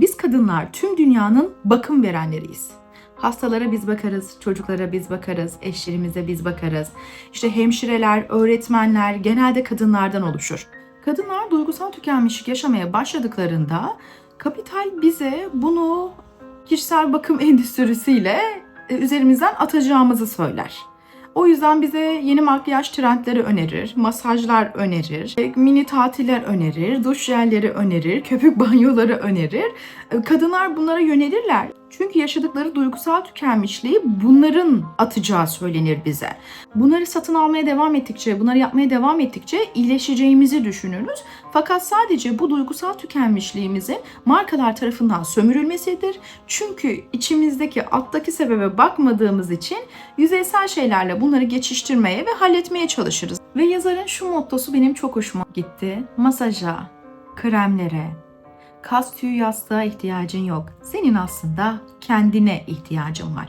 Biz kadınlar tüm dünyanın bakım verenleriyiz. Hastalara biz bakarız, çocuklara biz bakarız, eşlerimize biz bakarız. İşte hemşireler, öğretmenler genelde kadınlardan oluşur. Kadınlar duygusal tükenmişlik yaşamaya başladıklarında kapital bize bunu kişisel bakım endüstrisiyle e, üzerimizden atacağımızı söyler. O yüzden bize yeni makyaj trendleri önerir, masajlar önerir, e, mini tatiller önerir, duş jelleri önerir, köpük banyoları önerir. E, Kadınlar bunlara yönelirler. Çünkü yaşadıkları duygusal tükenmişliği bunların atacağı söylenir bize. Bunları satın almaya devam ettikçe, bunları yapmaya devam ettikçe iyileşeceğimizi düşünürüz. Fakat sadece bu duygusal tükenmişliğimizin markalar tarafından sömürülmesidir. Çünkü içimizdeki alttaki sebebe bakmadığımız için yüzeysel şeylerle bunları geçiştirmeye ve halletmeye çalışırız. Ve yazarın şu mottosu benim çok hoşuma gitti. Masaja, kremlere, kas tüyü yastığa ihtiyacın yok. Senin aslında kendine ihtiyacın var.